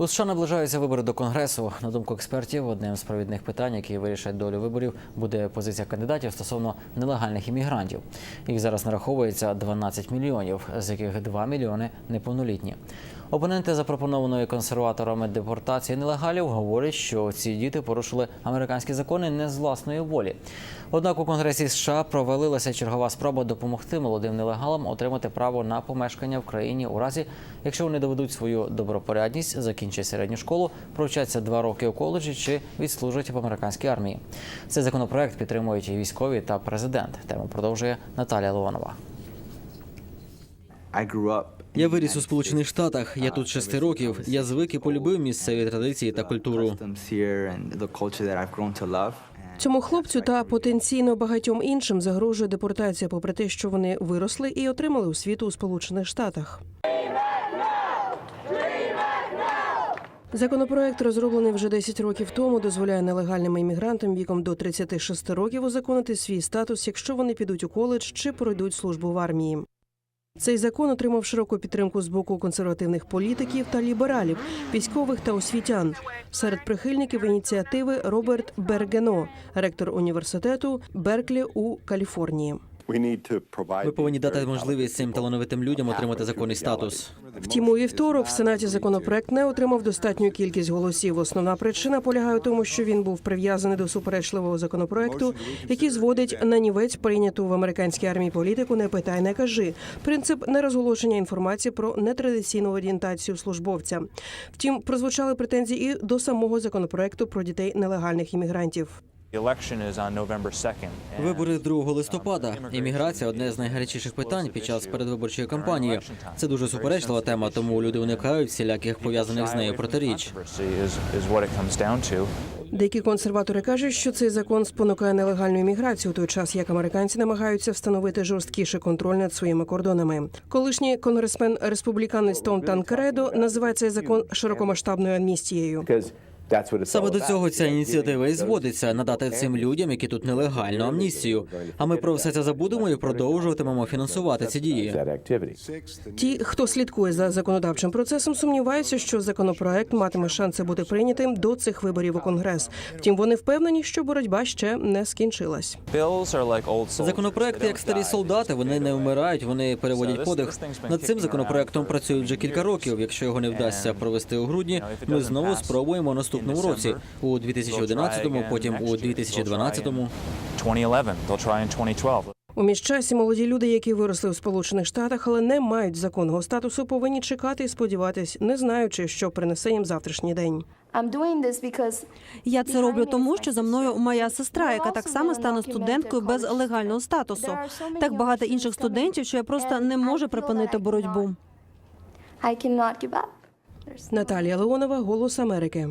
У США наближаються вибори до конгресу. На думку експертів, одним з провідних питань, які вирішать долю виборів, буде позиція кандидатів стосовно нелегальних іммігрантів. Їх зараз нараховується 12 мільйонів, з яких 2 мільйони неповнолітні. Опоненти запропонованої консерваторами депортації нелегалів говорять, що ці діти порушили американські закони не з власної волі. Однак у Конгресі США провалилася чергова спроба допомогти молодим нелегалам отримати право на помешкання в країні у разі, якщо вони доведуть свою добропорядність, закінчать середню школу, провчаться два роки у коледжі чи відслужать в американській армії. Цей законопроект підтримують і військові та президент. Тему продовжує Наталія Леонова. I Я виріс у Сполучених Штатах. Я тут шести років. Я звик і полюбив місцеві традиції та культуру. customs here and the culture that I've grown to love. Цьому хлопцю та потенційно багатьом іншим загрожує депортація, попри те, що вони виросли і отримали освіту у Сполучених Штатах. Законопроект, розроблений вже 10 років тому, дозволяє нелегальним іммігрантам віком до 36 років узаконити свій статус, якщо вони підуть у коледж чи пройдуть службу в армії. Цей закон отримав широку підтримку з боку консервативних політиків та лібералів, військових та освітян. Серед прихильників ініціативи Роберт Бергено, ректор університету Берклі у Каліфорнії. Ми повинні дати можливість цим талановитим людям отримати законний статус. Втім, у вівторок в сенаті законопроект не отримав достатню кількість голосів. Основна причина полягає у тому, що він був прив'язаний до суперечливого законопроекту, який зводить на нівець прийняту в американській армії політику не питай, не кажи. Принцип нерозголошення інформації про нетрадиційну орієнтацію службовця. Втім, прозвучали претензії і до самого законопроекту про дітей нелегальних іммігрантів. The election is on November 2nd. and Вибори 2 листопада. Імміграція одне з найгарячіших питань під час передвиборчої кампанії. Це дуже суперечлива тема, тому люди уникають всіляких пов'язаних з нею протиріч. controversy is, is what it comes down to. Деякі консерватори кажуть, що цей закон спонукає нелегальну імміграцію у той час, як американці намагаються встановити жорсткіший контроль над своїми кордонами. Колишній конгресмен республіканець Том Танкередо називає цей закон широкомасштабною амністією. Саме до цього ця ініціатива і зводиться надати цим людям, які тут нелегально амністію. А ми про все це забудемо і продовжуватимемо фінансувати ці дії. Ті, хто слідкує за законодавчим процесом, сумніваються, що законопроект матиме шанси бути прийнятим до цих виборів у конгрес. Втім, вони впевнені, що боротьба ще не скінчилась. Законопроекти, як старі солдати, вони не вмирають, вони переводять подих. Над цим законопроектом працюють вже кілька років. Якщо його не вдасться провести у грудні, ми знову спробуємо наступному році у 2011-му, потім у 2012-му. 2011. They'll try in 2012. У міжчасі молоді люди, які виросли в Сполучених Штатах, але не мають законного статусу, повинні чекати і сподіватись, не знаючи, що принесе їм завтрашній день. Я це роблю тому, що за мною моя сестра, яка так само стане студенткою без легального статусу. Так багато інших студентів, що я просто не можу припинити боротьбу. Наталія Леонова, Голос Америки.